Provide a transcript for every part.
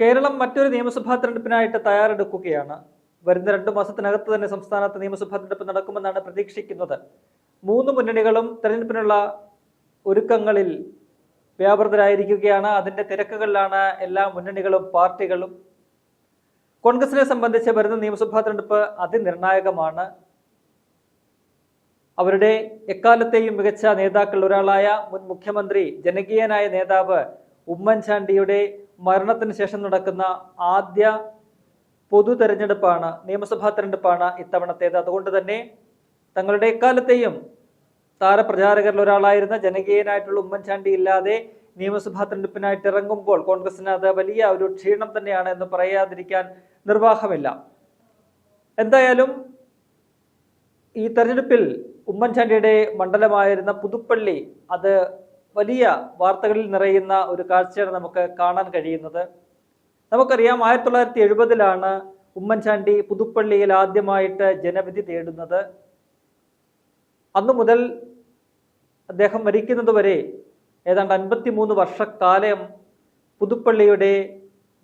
കേരളം മറ്റൊരു നിയമസഭാ തെരഞ്ഞെടുപ്പിനായിട്ട് തയ്യാറെടുക്കുകയാണ്. വരുന്ന രണ്ടു മാസത്തിനകത്ത് തന്നെ സംസ്ഥാനത്ത് നിയമസഭാ തെരഞ്ഞെടുപ്പ് നടക്കുമെന്നാണ് പ്രതീക്ഷിക്കുന്നത്. മൂന്ന് മുന്നണികളും തെരഞ്ഞെടുപ്പിനുള്ള ഒരുക്കങ്ങളിൽ വ്യാപൃതരായിരിക്കുകയാണ്. അതിന്റെ തിരക്കുകളിലാണ് എല്ലാ മുന്നണികളും പാർട്ടികളും. കോൺഗ്രസിനെ സംബന്ധിച്ച് വരുന്ന നിയമസഭാ തെരഞ്ഞെടുപ്പ് അതിനിർണായകമാണ്. അവരുടെ എക്കാലത്തെയും മികച്ച നേതാക്കളിൽ ഒരാളായ മുൻ മുഖ്യമന്ത്രി ജനകീയനായ നേതാവ് ഉമ്മൻചാണ്ടിയുടെ മരണത്തിന് ശേഷം നടക്കുന്ന ആദ്യ പൊതു തെരഞ്ഞെടുപ്പാണ് നിയമസഭാ തെരഞ്ഞെടുപ്പാണ് ഇത്തവണത്തേത്. അതുകൊണ്ട് തന്നെ തങ്ങളുടെ എക്കാലത്തെയും താരപ്രചാരകരിൽ ഒരാളായിരുന്ന ജനകീയനായിട്ടുള്ള ഉമ്മൻചാണ്ടി ഇല്ലാതെ നിയമസഭാ തെരഞ്ഞെടുപ്പിനായിട്ട് ഇറങ്ങുമ്പോൾ കോൺഗ്രസിന് അത് വലിയ ഒരു ക്ഷീണം തന്നെയാണ് എന്ന് പറയാതിരിക്കാൻ നിർവാഹമില്ല. എന്തായാലും ഈ തെരഞ്ഞെടുപ്പിൽ ഉമ്മൻചാണ്ടിയുടെ മണ്ഡലമായിരുന്ന പുതുപ്പള്ളി അത് വലിയ വാർത്തകളിൽ നിറയുന്ന ഒരു കാഴ്ചയാണ് നമുക്ക് കാണാൻ കഴിയുന്നത്. നമുക്കറിയാം ആയിരത്തി തൊള്ളായിരത്തി എഴുപതിലാണ് ഉമ്മൻചാണ്ടി പുതുപ്പള്ളിയിൽ ആദ്യമായിട്ട് ജനവിധി തേടുന്നത്. അന്നു മുതൽ അദ്ദേഹം മരിക്കുന്നത് വരെ ഏതാണ്ട് അൻപത്തി മൂന്ന് വർഷക്കാലം പുതുപ്പള്ളിയുടെ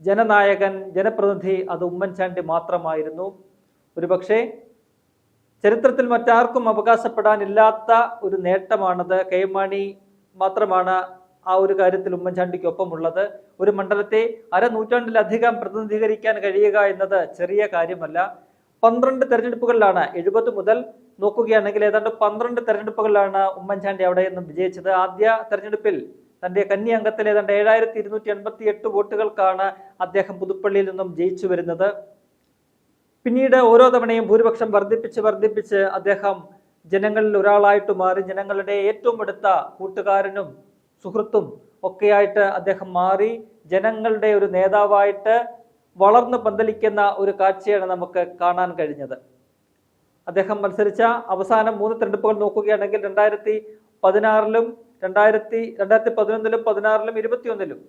ജനനായകൻ ജനപ്രതിനിധി അത് ഉമ്മൻചാണ്ടി മാത്രമായിരുന്നു. ഒരുപക്ഷെ ചരിത്രത്തിൽ മറ്റാർക്കും അവകാശപ്പെടാനില്ലാത്ത ഒരു നേട്ടമാണത് കെ എം മാണി മാത്രമാണ് ആ ഒരു കാര്യത്തിൽ ഉമ്മൻചാണ്ടിക്കൊപ്പമുള്ളത്. ഒരു മണ്ഡലത്തെ അരനൂറ്റാണ്ടിലധികം പ്രതിനിധീകരിക്കാൻ കഴിയുക എന്നത് ചെറിയ കാര്യമല്ല. പന്ത്രണ്ട് തെരഞ്ഞെടുപ്പുകളിലാണ് എഴുപത് മുതൽ നോക്കുകയാണെങ്കിൽ ഏതാണ്ട് പന്ത്രണ്ട് തെരഞ്ഞെടുപ്പുകളിലാണ് ഉമ്മൻചാണ്ടി അവിടെ നിന്നും വിജയിച്ചത്. ആദ്യ തെരഞ്ഞെടുപ്പിൽ തന്റെ കന്നി അംഗത്തിൽ ഏതാണ്ട് ഏഴായിരത്തി ഇരുന്നൂറ്റി എൺപത്തി എട്ട് വോട്ടുകൾക്കാണ് അദ്ദേഹം പുതുപ്പള്ളിയിൽ നിന്നും ജയിച്ചു വരുന്നത്. പിന്നീട് ഓരോ തവണയും ഭൂരിപക്ഷം വർദ്ധിപ്പിച്ച് വർദ്ധിപ്പിച്ച് അദ്ദേഹം ജനങ്ങളിൽ ഒരാളായിട്ട് മാറി ജനങ്ങളുടെ ഏറ്റവും അടുത്ത കൂട്ടുകാരനും സുഹൃത്തും ഒക്കെയായിട്ട് അദ്ദേഹം മാറി ജനങ്ങളുടെ ഒരു നേതാവായിട്ട് വളർന്നു പന്തലിക്കുന്ന ഒരു കാഴ്ചയാണ് നമുക്ക് കാണാൻ കഴിഞ്ഞത്. അദ്ദേഹം മത്സരിച്ച അവസാനം മൂന്ന് തെരഞ്ഞെടുപ്പുകൾ നോക്കുകയാണെങ്കിൽ രണ്ടായിരത്തി പതിനാറിലും രണ്ടായിരത്തി രണ്ടായിരത്തി പതിനൊന്നിലും പതിനാറിലും ഇരുപത്തിയൊന്നിലും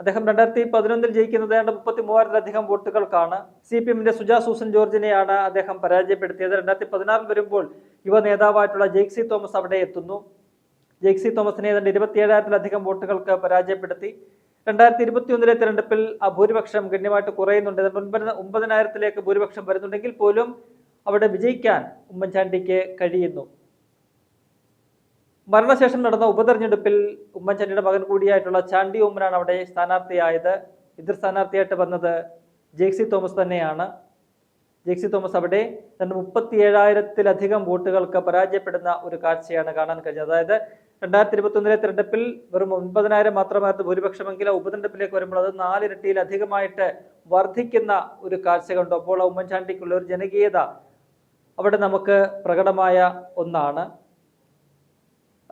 അദ്ദേഹം രണ്ടായിരത്തി പതിനൊന്നിൽ ജയിക്കുന്നത് ഏതാണ്ട് മുപ്പത്തി മൂവായിരത്തിലധികം വോട്ടുകൾക്കാണ്. സി പി എമ്മിന്റെ സുജാ സൂസൻ ജോർജിനെയാണ് അദ്ദേഹം പരാജയപ്പെടുത്തിയത്. രണ്ടായിരത്തി പതിനാറിൽ വരുമ്പോൾ യുവ നേതാവായിട്ടുള്ള ജെയ്ക്സി തോമസ് അവിടെ എത്തുന്നു. ജെയ്ക്സി തോമസിനെ ഏതാണ്ട് ഇരുപത്തിയേഴായിരത്തിലധികം വോട്ടുകൾക്ക് പരാജയപ്പെടുത്തി. രണ്ടായിരത്തി ഇരുപത്തിയൊന്നിലെ തെരഞ്ഞെടുപ്പിൽ ആ ഭൂരിപക്ഷം ഗണ്യമായിട്ട് കുറയുന്നുണ്ട്. ഒൻപത് ഒമ്പതിനായിരത്തിലേക്ക് ഭൂരിപക്ഷം വരുന്നുണ്ടെങ്കിൽ പോലും അവിടെ വിജയിക്കാൻ ഉമ്മൻചാണ്ടിക്ക് കഴിയുന്നു. മരണശേഷം നടന്ന ഉപതെരഞ്ഞെടുപ്പിൽ ഉമ്മൻചാണ്ടിയുടെ മകൻ കൂടിയായിട്ടുള്ള ചാണ്ടി ഉമ്മനാണ് അവിടെ സ്ഥാനാർത്ഥിയായത്. എതിർ സ്ഥാനാർത്ഥിയായിട്ട് വന്നത് ജെയ്സി തോമസ് തന്നെയാണ്. ജെയ്സി തോമസ് അവിടെ രണ്ട് മുപ്പത്തി ഏഴായിരത്തിലധികം വോട്ടുകൾക്ക് പരാജയപ്പെടുന്ന ഒരു കാഴ്ചയാണ് കാണാൻ കഴിഞ്ഞത്. അതായത് രണ്ടായിരത്തി ഇരുപത്തി ഒന്നിലെ തെരഞ്ഞെടുപ്പിൽ വെറും ഒൻപതിനായിരം മാത്രമായിരുന്നു ഭൂരിപക്ഷമെങ്കിൽ ഉപതെരഞ്ഞെടുപ്പിലേക്ക് വരുമ്പോൾ അത് നാലിരട്ടിയിലധികമായിട്ട് വർദ്ധിക്കുന്ന ഒരു കാഴ്ച കണ്ടു. അപ്പോൾ ഉമ്മൻചാണ്ടിക്കുള്ള ഒരു ജനകീയത അവിടെ നമുക്ക് പ്രകടമായ ഒന്നാണ്.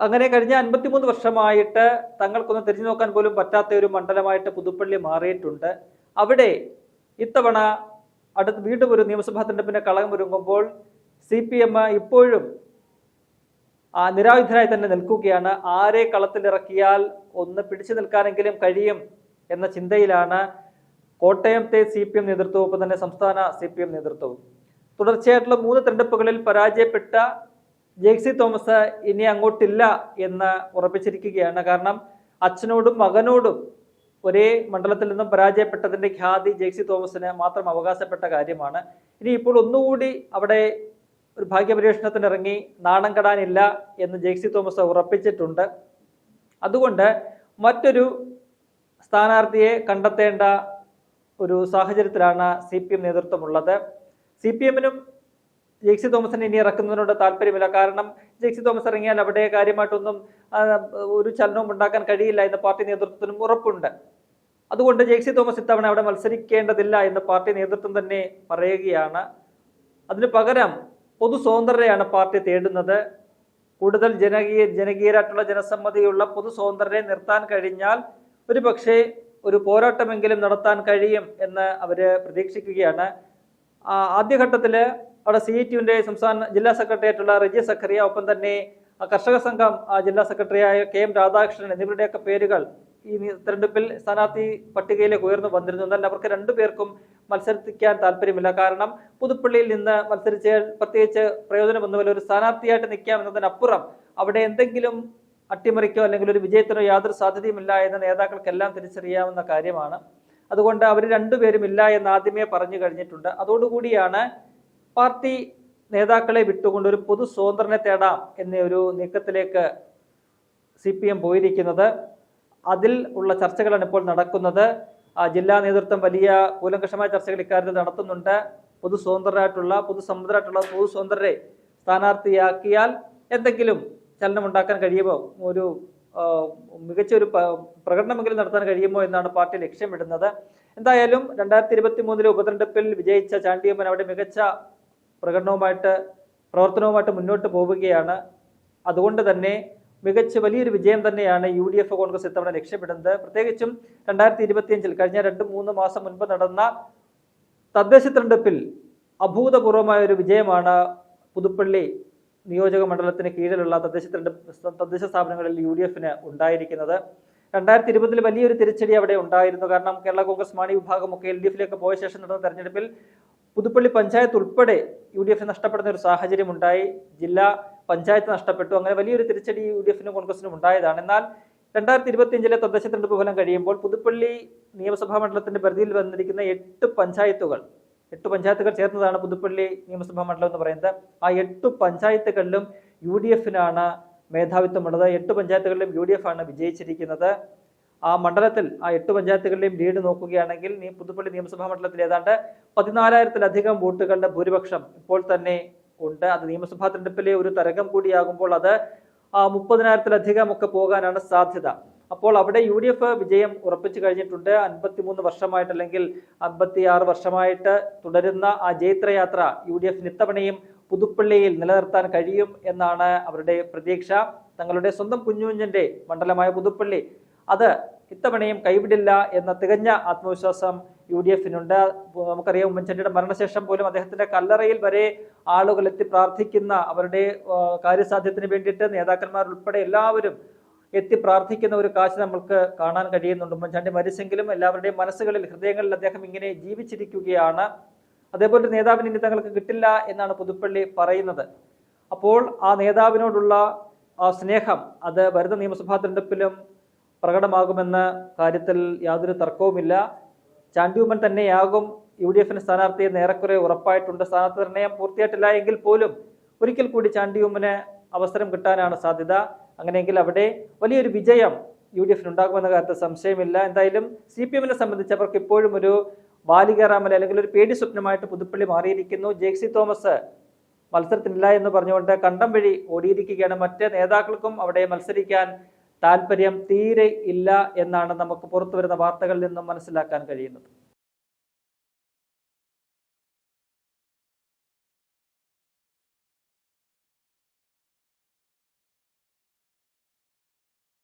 അങ്ങനെ കഴിഞ്ഞ അൻപത്തിമൂന്ന് വർഷമായിട്ട് തങ്ങൾക്കൊന്ന് തിരിഞ്ഞു നോക്കാൻ പോലും പറ്റാത്ത ഒരു മണ്ഡലമായിട്ട് പുതുപ്പള്ളി മാറിയിട്ടുണ്ട്. അവിടെ ഇത്തവണ അടുത്ത് വീണ്ടും ഒരു നിയമസഭാ തെരഞ്ഞെടുപ്പിന്റെ കളകം ഒരുങ്ങുമ്പോൾ സി പി എം ഇപ്പോഴും ആ നിരായുധരായി തന്നെ നിൽക്കുകയാണ്. ആരെ കളത്തിലിറക്കിയാൽ ഒന്ന് പിടിച്ചു നിൽക്കാനെങ്കിലും കഴിയും എന്ന ചിന്തയിലാണ് കോട്ടയത്തെ സി പി എം നേതൃത്വവും ഒപ്പം തന്നെ സംസ്ഥാന സി പി എം നേതൃത്വവും. തുടർച്ചയായിട്ടുള്ള മൂന്ന് തെരഞ്ഞെടുപ്പുകളിൽ പരാജയപ്പെട്ട ജെയ്സി തോമസ് ഇനി അങ്ങോട്ടില്ല എന്ന് ഉറപ്പിച്ചിരിക്കുകയാണ്. കാരണം അച്ഛനോടും മകനോടും ഒരേ മണ്ഡലത്തിൽ നിന്നും പരാജയപ്പെട്ടതിന്റെ ഖ്യാതി ജെയ്സി തോമസിന് മാത്രം അവകാശപ്പെട്ട കാര്യമാണ്. ഇനി ഇപ്പോൾ ഒന്നുകൂടി അവിടെ ഒരു ഭാഗ്യപരീക്ഷണത്തിന് ഇറങ്ങി നാണം കെടാനില്ല എന്ന് ജെയ്സി തോമസ് ഉറപ്പിച്ചിട്ടുണ്ട്. അതുകൊണ്ട് മറ്റൊരു സ്ഥാനാർത്ഥിയെ കണ്ടെത്തേണ്ട ഒരു സാഹചര്യത്തിലാണ് സി പി എം നേതൃത്വമുള്ളത്. സി പി എമ്മിനും ജെയ്സി തോമസിനെ ഇനി ഇറക്കുന്നതിനോട് താല്പര്യമില്ല. കാരണം ജെയ്സി തോമസ് ഇറങ്ങിയാൽ അവിടെ കാര്യമായിട്ടൊന്നും ഒരു ചലനവും ഉണ്ടാക്കാൻ കഴിയില്ല എന്ന് പാർട്ടി നേതൃത്വത്തിനും ഉറപ്പുണ്ട്. അതുകൊണ്ട് ജെയ്സി തോമസ് ഇത്തവണ അവിടെ മത്സരിക്കേണ്ടതില്ല എന്ന് പാർട്ടി നേതൃത്വം തന്നെ പറയുകയാണ്. അതിനു പകരം പൊതു സ്വതന്ത്രരെയാണ് പാർട്ടി തേടുന്നത്. കൂടുതൽ ജനകീയ ജനകീയരായിട്ടുള്ള ജനസമ്മതിയുള്ള പൊതു സ്വതന്ത്രരെ നിർത്താൻ കഴിഞ്ഞാൽ ഒരു പക്ഷേ ഒരു പോരാട്ടമെങ്കിലും നടത്താൻ കഴിയും എന്ന് അവർ പ്രതീക്ഷിക്കുകയാണ്. ആദ്യഘട്ടത്തിൽ അവിടെ സി ടിയുടെ സംസ്ഥാന ജില്ലാ സെക്രട്ടറി ആയിട്ടുള്ള റജി സഖറിയ ഒപ്പം തന്നെ കർഷക സംഘം ജില്ലാ സെക്രട്ടറിയായ കെ എം രാധാകൃഷ്ണൻ എന്നിവരുടെയൊക്കെ പേരുകൾ ഈ തെരഞ്ഞെടുപ്പിൽ സ്ഥാനാർത്ഥി പട്ടികയിലേക്ക് ഉയർന്നു വന്നിരുന്നു. എന്നാൽ അവർക്ക് രണ്ടുപേർക്കും മത്സരിക്കാൻ താല്പര്യമില്ല. കാരണം പുതുപ്പള്ളിയിൽ നിന്ന് മത്സരിച്ച് പ്രത്യേകിച്ച് പ്രയോജനമൊന്നുമില്ല ഒരു സ്ഥാനാർത്ഥിയായിട്ട് നിൽക്കാം എന്നതിനപ്പുറം അവിടെ എന്തെങ്കിലും അട്ടിമറിക്കോ അല്ലെങ്കിൽ ഒരു വിജയത്തിനോ യാതൊരു സാധ്യതയുമില്ല എന്ന് നേതാക്കൾക്കെല്ലാം തിരിച്ചറിയാവുന്ന കാര്യമാണ്. അതുകൊണ്ട് അവർ രണ്ടുപേരും ഇല്ല എന്ന് ആദ്യമേ പറഞ്ഞു കഴിഞ്ഞിട്ടുണ്ട്. അതോടുകൂടിയാണ് പാർട്ടി നേതാക്കളെ വിട്ടുകൊണ്ട് ഒരു പൊതു സ്വതന്ത്രനെ തേടാം എന്ന ഒരു നീക്കത്തിലേക്ക് സി പി എം പോയിരിക്കുന്നത്. അതിൽ ഉള്ള ചർച്ചകളാണ് ഇപ്പോൾ നടക്കുന്നത്. ജില്ലാ നേതൃത്വം വലിയ കൂലങ്കഷമായ ചർച്ചകൾ ഇക്കാര്യത്തിൽ നടത്തുന്നുണ്ട്. പൊതു സ്വതന്ത്രരായിട്ടുള്ള പൊതു സമുദ്രമായിട്ടുള്ള പൊതു സ്വതന്ത്രരെ സ്ഥാനാർത്ഥിയാക്കിയാൽ എന്തെങ്കിലും ചലനമുണ്ടാക്കാൻ കഴിയുമോ? ഒരു മികച്ച ഒരു പ്രകടനമെങ്കിലും നടത്താൻ കഴിയുമോ എന്നാണ് പാർട്ടി ലക്ഷ്യമിടുന്നത്. എന്തായാലും രണ്ടായിരത്തി ഇരുപത്തി മൂന്നിലെ ഉപതെരഞ്ഞെടുപ്പിൽ വിജയിച്ച ചാണ്ടിയമ്മൻ അവിടെ മികച്ച പ്രകടനവുമായിട്ട് പ്രവർത്തനവുമായിട്ട് മുന്നോട്ട് പോവുകയാണ്. അതുകൊണ്ട് തന്നെ മികച്ച വലിയൊരു വിജയം തന്നെയാണ് യു ഡി എഫ് കോൺഗ്രസ് ഇത്തവണ ലക്ഷ്യമിടുന്നത്. പ്രത്യേകിച്ചും രണ്ടായിരത്തി ഇരുപത്തിയഞ്ചിൽ കഴിഞ്ഞ രണ്ട് മൂന്ന് മാസം മുൻപ് നടന്ന തദ്ദേശ തെരഞ്ഞെടുപ്പിൽ അഭൂതപൂർവമായ ഒരു വിജയമാണ് പുതുപ്പള്ളി നിയോജക മണ്ഡലത്തിന് കീഴിലുള്ള തദ്ദേശ തെരഞ്ഞെടുപ്പ് തദ്ദേശ സ്ഥാപനങ്ങളിൽ യു ഡി എഫിന് ഉണ്ടായിരിക്കുന്നത്. രണ്ടായിരത്തി ഇരുപതിൽ വലിയൊരു തിരിച്ചടി അവിടെ ഉണ്ടായിരുന്നു. കാരണം കേരള കോൺഗ്രസ് മാണി വിഭാഗമൊക്കെ എൽ ഡി എഫിലേക്ക് പോയ ശേഷം നടന്ന തെരഞ്ഞെടുപ്പിൽ പുതുപ്പള്ളി പഞ്ചായത്ത് ഉൾപ്പെടെ യു ഡി എഫിന് നഷ്ടപ്പെടുന്ന ഒരു സാഹചര്യം ഉണ്ടായി ജില്ലാ പഞ്ചായത്ത് നഷ്ടപ്പെട്ടു. അങ്ങനെ വലിയൊരു തിരിച്ചടി യു ഡി എഫിനും കോൺഗ്രസിനും ഉണ്ടായതാണ്. എന്നാൽ രണ്ടായിരത്തി ഇരുപത്തിയഞ്ചിലെ തദ്ദേശ തെരഞ്ഞെടുപ്പ് ഫലം കഴിയുമ്പോൾ പുതുപ്പള്ളി നിയമസഭാ മണ്ഡലത്തിന്റെ പരിധിയിൽ വന്നിരിക്കുന്ന എട്ട് പഞ്ചായത്തുകൾ എട്ട് പഞ്ചായത്തുകൾ ചേർന്നതാണ് പുതുപ്പള്ളി നിയമസഭാ മണ്ഡലം എന്ന് പറയുന്നത്. ആ എട്ട് പഞ്ചായത്തുകളിലും യു ഡി എഫിനാണ് മേധാവിത്വമുള്ളത്. എട്ട് പഞ്ചായത്തുകളിലും യു ഡി എഫ് ആണ് വിജയിച്ചിരിക്കുന്നത്. ആ മണ്ഡലത്തിൽ ആ എട്ട് പഞ്ചായത്തുകളിലെയും ലീഡ് നോക്കുകയാണെങ്കിൽ നീ പുതുപ്പള്ളി നിയമസഭാ മണ്ഡലത്തിൽ ഏതാണ്ട് പതിനാലായിരത്തിലധികം വോട്ടുകളുടെ ഭൂരിപക്ഷം ഇപ്പോൾ തന്നെ ഉണ്ട്. അത് നിയമസഭാ തെരഞ്ഞെടുപ്പിലെ ഒരു തരംഗം കൂടിയാകുമ്പോൾ അത് മുപ്പതിനായിരത്തിലധികം ഒക്കെ പോകാനാണ് സാധ്യത. അപ്പോൾ അവിടെ യു ഡി എഫ് വിജയം ഉറപ്പിച്ചു കഴിഞ്ഞിട്ടുണ്ട്. അൻപത്തിമൂന്ന് വർഷമായിട്ട് അല്ലെങ്കിൽ അൻപത്തി ആറ് വർഷമായിട്ട് തുടരുന്ന ആ ജൈത്രയാത്ര യു ഡി എഫിന് ഇത്തവണയും പുതുപ്പള്ളിയിൽ നിലനിർത്താൻ കഴിയും എന്നാണ് അവരുടെ പ്രതീക്ഷ. തങ്ങളുടെ സ്വന്തം കുഞ്ഞുകുഞ്ഞന്റെ മണ്ഡലമായ പുതുപ്പള്ളി അത് ഇത്തവണയും കൈവിടില്ല എന്ന തികഞ്ഞ ആത്മവിശ്വാസം യു ഡി എഫിനുണ്ട് നമുക്കറിയാം ഉമ്മൻചാണ്ടിയുടെ മരണശേഷം പോലും അദ്ദേഹത്തിന്റെ കല്ലറയിൽ വരെ ആളുകൾ എത്തി പ്രാർത്ഥിക്കുന്ന അവരുടെ കാര്യസാധ്യത്തിന് വേണ്ടിയിട്ട് നേതാക്കന്മാർ ഉൾപ്പെടെ എല്ലാവരും എത്തി പ്രാർത്ഥിക്കുന്ന ഒരു കാഴ്ച നമ്മൾക്ക് കാണാൻ കഴിയുന്നുണ്ട്. ഉമ്മൻചാണ്ടി മരിച്ചെങ്കിലും എല്ലാവരുടെയും മനസ്സുകളിൽ ഹൃദയങ്ങളിൽ അദ്ദേഹം ഇങ്ങനെ ജീവിച്ചിരിക്കുകയാണ്. അതേപോലെ നേതാവിന് ഇനി തങ്ങൾക്ക് കിട്ടില്ല എന്നാണ് പുതുപ്പള്ളി പറയുന്നത്. അപ്പോൾ ആ നേതാവിനോടുള്ള സ്നേഹം അത് വരുന്ന നിയമസഭാ തെരഞ്ഞെടുപ്പിലും പ്രകടമാകുമെന്ന കാര്യത്തിൽ യാതൊരു തർക്കവുമില്ല. ചാണ്ടിയുമ്മൻ തന്നെയാകും യു ഡി എഫിന് സ്ഥാനാർത്ഥി നേരക്കുറെ ഉറപ്പായിട്ടുണ്ട്. സ്ഥാനാർത്ഥി നിർണയം പൂർത്തിയായിട്ടില്ല എങ്കിൽ പോലും ഒരിക്കൽ കൂടി ചാണ്ടിയുമ്മന് അവസരം കിട്ടാനാണ് സാധ്യത. അങ്ങനെയെങ്കിൽ അവിടെ വലിയൊരു വിജയം യു ഡി എഫിന് ഉണ്ടാകുമെന്ന കാര്യത്തിൽ സംശയമില്ല. എന്തായാലും സി പി എമ്മിനെ സംബന്ധിച്ച് അവർക്ക് ഇപ്പോഴും ഒരു ബാലികറാമല അല്ലെങ്കിൽ ഒരു പേടി സ്വപ്നമായിട്ട് പുതുപ്പള്ളി മാറിയിരിക്കുന്നു. ജേക്സി തോമസ് മത്സരത്തിനില്ല എന്ന് പറഞ്ഞുകൊണ്ട് കണ്ടം വഴി ഓടിയിരിക്കുകയാണ്. മറ്റ് നേതാക്കൾക്കും അവിടെ മത്സരിക്കാൻ താല്പര്യം തീരെ ഇല്ല എന്നാണ് നമുക്ക് പുറത്തു വരുന്ന വാർത്തകളിൽ നിന്നും മനസ്സിലാക്കാൻ കഴിയുന്നത്.